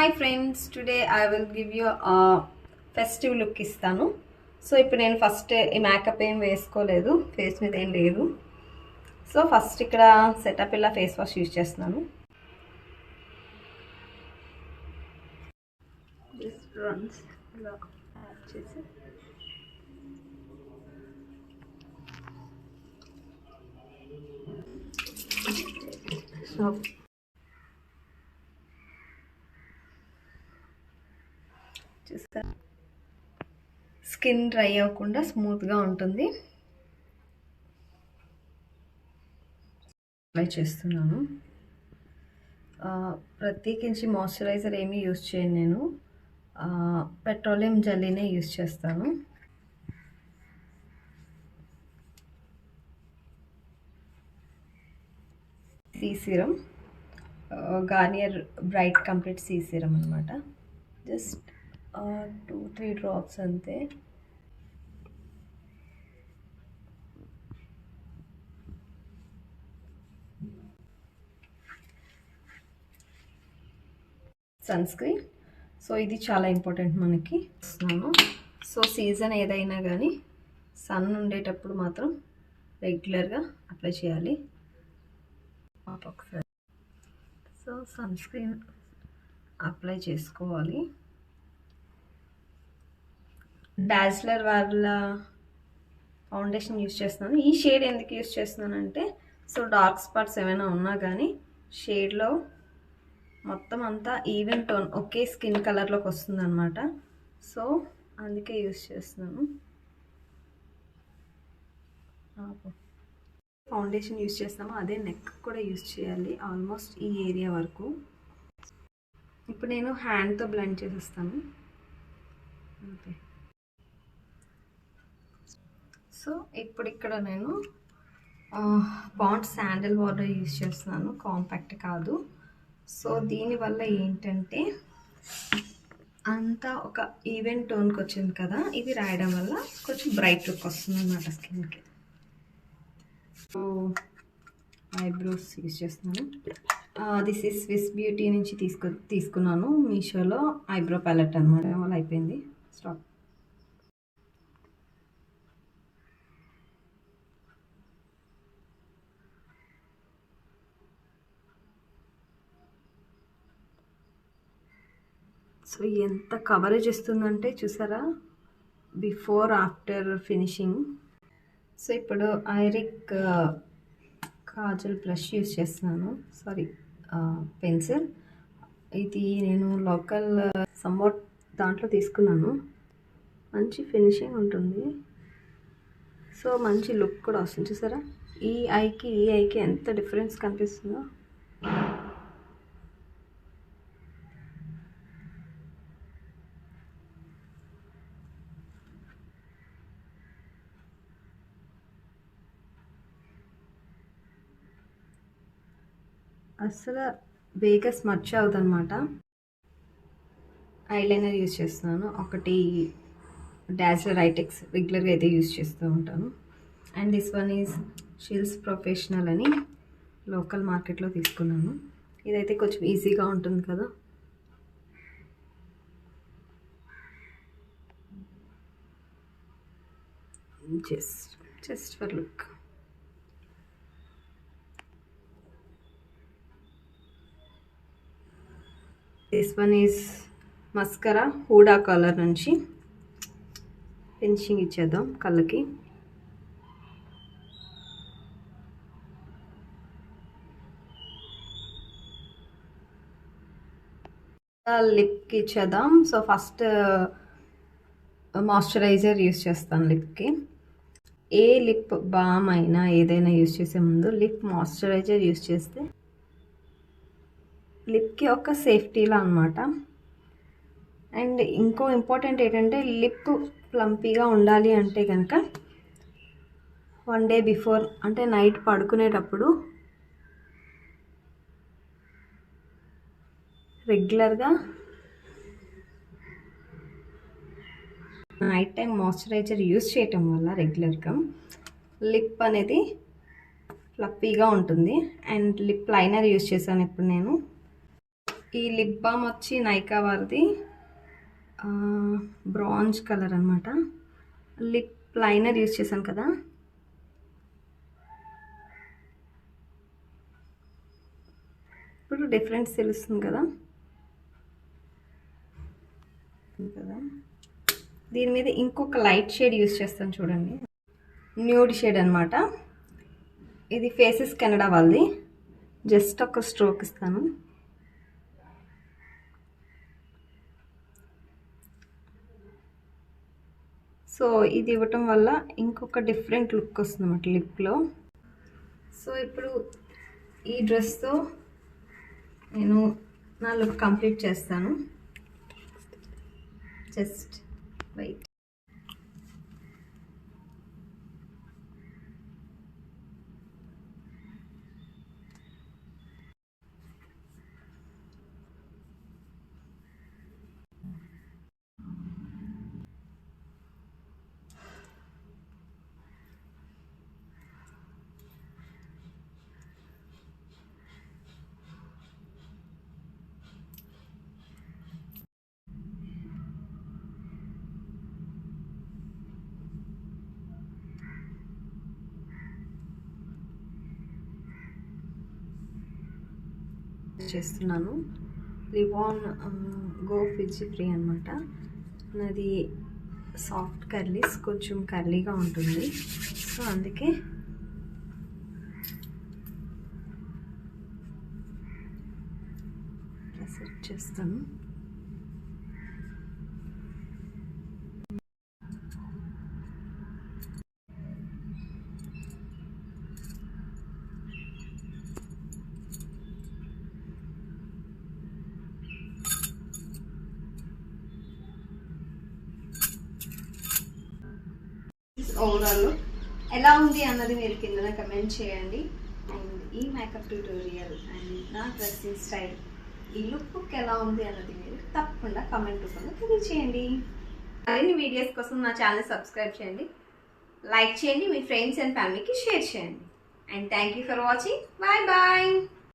Hi friends today I will give you festive look ఇస్తాను. So ఇప్పుడు నేను first ఈ మేకప్ ఏం వేసుకోలేదు ఫేస్ మీద ఏం లేదు. సో ఫస్ట్ ఇక్కడ సెటప్ ఇలా ఫేస్ వాష్ యూజ్ చేస్తున్నాను. చేసి. సో చూస్తారు స్కిన్ డ్రై అవ్వకుండా స్మూత్గా ఉంటుంది. అప్లై చేస్తున్నాను. ప్రత్యేకించి మాయిశ్చరైజర్ ఏమీ యూజ్ చేయను నేను. పెట్రోలియం జల్లీనే యూజ్ చేస్తాను. C serum Garnier bright complete C serum అనమాట జస్ట్ టూ త్రీ డ్రాప్స్ అంతే. Sunscreen. సో ఇది చాలా ఇంపార్టెంట్ మనకి. ఇస్తున్నాను సో సీజన్ ఏదైనా కానీ సన్ ఉండేటప్పుడు మాత్రం రెగ్యులర్గా అప్లై చేయాలి. ఒకసారి. సో సన్ స్క్రీన్ అప్లై చేసుకోవాలి. డాజ్లర్ వాళ్ళ ఫౌండేషన్ యూస్ చేస్తున్నాను. ఈ షేడ్ ఎందుకు యూస్ చేస్తున్నానంటే సో డార్క్ స్పాట్స్ ఏమైనా ఉన్నా కానీ షేడ్లో మొత్తం అంతా ఈవెన్ టోన్ ఒకే స్కిన్ కలర్లోకి వస్తుందన్నమాట. సో అందుకే యూస్ చేస్తున్నాను. ఫౌండేషన్ యూస్ చేస్తాము అదే నెక్ కూడా యూస్ చేయాలి ఆల్మోస్ట్ ఈ ఏరియా వరకు. ఇప్పుడు నేను హ్యాండ్తో బ్లెండ్ చేసేస్తాను. అంతే. సో ఇప్పుడు ఇక్కడ నేను పాంట్ శాండల్ వాటర్ యూస్ చేస్తున్నాను. కాంపాక్ట్ కాదు. సో దీనివల్ల ఏంటంటే అంతా ఒక ఈవెంట్ టోన్కి వచ్చింది కదా ఇది రాయడం వల్ల కొంచెం బ్రైట్ లుక్ వస్తుంది అన్నమాట స్కిన్కి సో ఐబ్రోస్ యూస్ చేస్తున్నాను. దిస్ ఈస్ స్విస్ బ్యూటీ నుంచి తీసుకు తీసుకున్నాను మీషోలో ఐబ్రో ప్యాలెట్ అనమాట వల్ల అయిపోయింది. స్టాప్ సో ఎంత కవరేజ్ ఇస్తుందంటే చూసారా? బిఫోర్ ఆఫ్టర్ ఫినిషింగ్ సో ఇప్పుడు ఐరిక్ uh, కాజల్ బ్రష్ యూస్ చేస్తున్నాను. సారీ పెన్సిల్ uh, ఇది నేను లోకల్ సమ్మోట్ uh, దాంట్లో తీసుకున్నాను. మంచి ఫినిషింగ్ ఉంటుంది. సో మంచి లుక్ కూడా వస్తుంది. చూసారా? ఈ ఐకి ఈ ఐకి ఎంత డిఫరెన్స్ కనిపిస్తుందో. అసలు బేకర్స్ స్మచ్ అవుతుందన్నమాట ఐలైనర్ యూజ్ చేస్తున్నాను. ఒకటి డాజ్లర్ ఐటెక్స్ రెగ్యులర్గా అయితే యూజ్ చేస్తూ ఉంటాను. And this one is షిల్స్ professional అని లోకల్ మార్కెట్లో తీసుకున్నాను. ఇదైతే కొంచెం ఈజీగా ఉంటుంది కదా. Just just for look this one is mascara Huda colour నుంచి. ఫినిషింగ్ ఇచ్చేద్దాం కళ్ళకి. లిప్కి ఇచ్చేద్దాం. సో ఫస్ట్ మాయిశ్చరైజర్ యూస్ చేస్తాను లిప్కి ఏ లిప్ బామ్ అయినా ఏదైనా యూస్ చేసే ముందు లిప్ మాయిశ్చరైజర్ యూస్ చేస్తే లిప్కి ఒక సేఫ్టీలా అనమాట అండ్ ఇంకో ఇంపార్టెంట్ ఏంటంటే లిప్ ప్లంపీగా ఉండాలి అంటే కనుక వన్ డే బిఫోర్ అంటే నైట్ పడుకునేటప్పుడు రెగ్యులర్గా నైట్ టైం మాయిశ్చరైజర్ యూస్ చేయటం వల్ల రెగ్యులర్గా లిప్ అనేది ఫ్లప్పీగా ఉంటుంది. అండ్ లిప్ లైనర్ యూస్ చేశాను ఇప్పుడు నేను. ఈ లిప్ బామ్ వచ్చి నైకా వారిది బ్రాంజ్ కలర్ అనమాట లిప్ లైనర్ యూస్ చేశాను కదా. ఇప్పుడు డిఫరెన్స్ తెలుస్తుంది కదా. కదా. దీని మీద ఇంకొక లైట్ షేడ్ యూజ్ చేస్తాను చూడండి. న్యూడ్ షేడ్ అనమాట ఇది ఫేసెస్ కెనడా వాళ్ళది. జస్ట్ ఒక స్ట్రోక్ ఇస్తాను. సో ఇది ఇవ్వటం వల్ల ఇంకొక డిఫరెంట్ లుక్ వస్తుంది అన్నమాట లిప్లో. సో ఇప్పుడు ఈ డ్రెస్తో నేను నా లుక్ కంప్లీట్ చేస్తాను. Just wait. చేస్తున్నాను. లివాన్ గో ఫిజి ఫ్రీ అనమాట నాది సాఫ్ట్ కర్లీస్ కొంచెం కర్లీగా ఉంటుంది. సో అందుకే చేస్తాను. ఓవరాల్ ఎలా ఉంది అన్నది మీరు కింద కమెంట్ చేయండి. అండ్ ఈ మేకప్ ట్యూటోరియల్ అండ్ నా డ్రెస్సింగ్ స్టైల్ ఈ లుక్ ఎలా ఉంది అన్నది మీరు తప్పకుండా కమెంట్ రూపంలో తెలియచేయండి. మరిన్ని వీడియోస్ కోసం నా ఛానల్ సబ్స్క్రైబ్ చేయండి. లైక్ చేయండి మీ ఫ్రెండ్స్ అండ్ ఫ్యామిలీకి షేర్ చేయండి. And thank you for watching bye bye